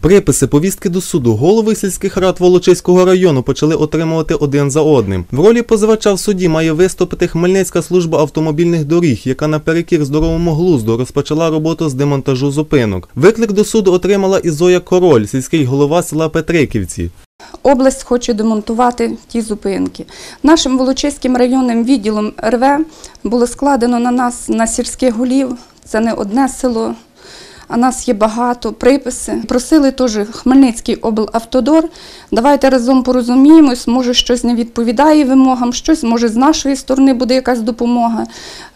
Приписи повістки до суду голови сільських рад Волочиського району почали отримувати один за одним. В ролі позивача в суді має виступити Хмельницька служба автомобільних доріг, яка наперекір здоровому глузду розпочала роботу з демонтажу зупинок. Виклик до суду отримала і Зоя Король, сільський голова села Петриківці. Область хоче демонтувати ті зупинки. Нашим Волочиським районним відділом РВ було складено на нас на сільських голів. Це не одне село, а нас є багато приписи. Просили теж Хмельницький облавтодор. Давайте разом порозуміємось, може щось не відповідає вимогам, щось може з нашої сторони буде якась допомога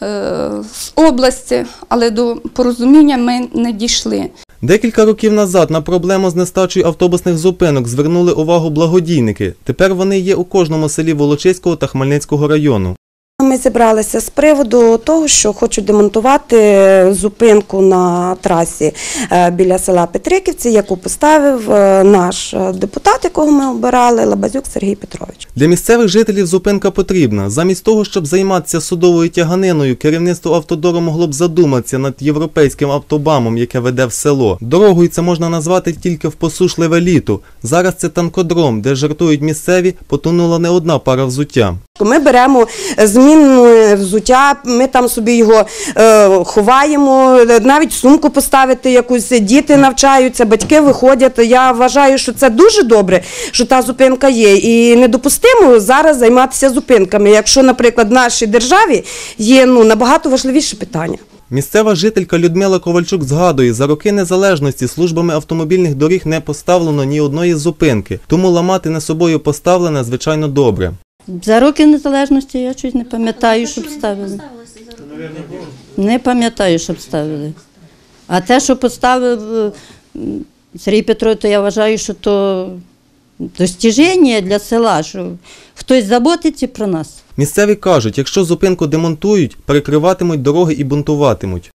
е, з області, але до порозуміння ми не дійшли. Декілька років назад на проблему з нестачею автобусних зупинок звернули увагу благодійники. Тепер вони є у кожному селі Волочиського та Хмельницького району. Ми зібралися з приводу того, що хочуть демонтувати зупинку на трасі е, біля села Петриківці, яку поставив е, наш е, депутат, якого ми обирали, Лабазюк Сергій Петрович. Для місцевих жителів зупинка потрібна. Замість того, щоб займатися судовою тяганиною, керівництво автодору могло б задуматися над європейським автобамом, яке веде в село. Дорогою це можна назвати тільки в посушливе літо. Зараз це танкодром, де жартують місцеві, потонула не одна пара взуття. Ми беремо змінне взуття, ми там собі його е, ховаємо, навіть сумку поставити якусь, діти навчаються, батьки виходять. Я вважаю, що це дуже добре, що та зупинка є. І недопустимо зараз займатися зупинками, якщо, наприклад, в нашій державі є ну, набагато важливіше питання. Місцева жителька Людмила Ковальчук згадує, за роки незалежності службами автомобільних доріг не поставлено ні одної зупинки, тому ламати не собою поставлене, звичайно, добре. За роки незалежності я щось не пам'ятаю, щоб ставили. Не пам'ятаю, щоб ставили. А те, що поставив е, Сергій Петро, то я вважаю, що то достіження для села, що хтось заботиться про нас. Місцеві кажуть, якщо зупинку демонтують, перекриватимуть дороги і бунтуватимуть.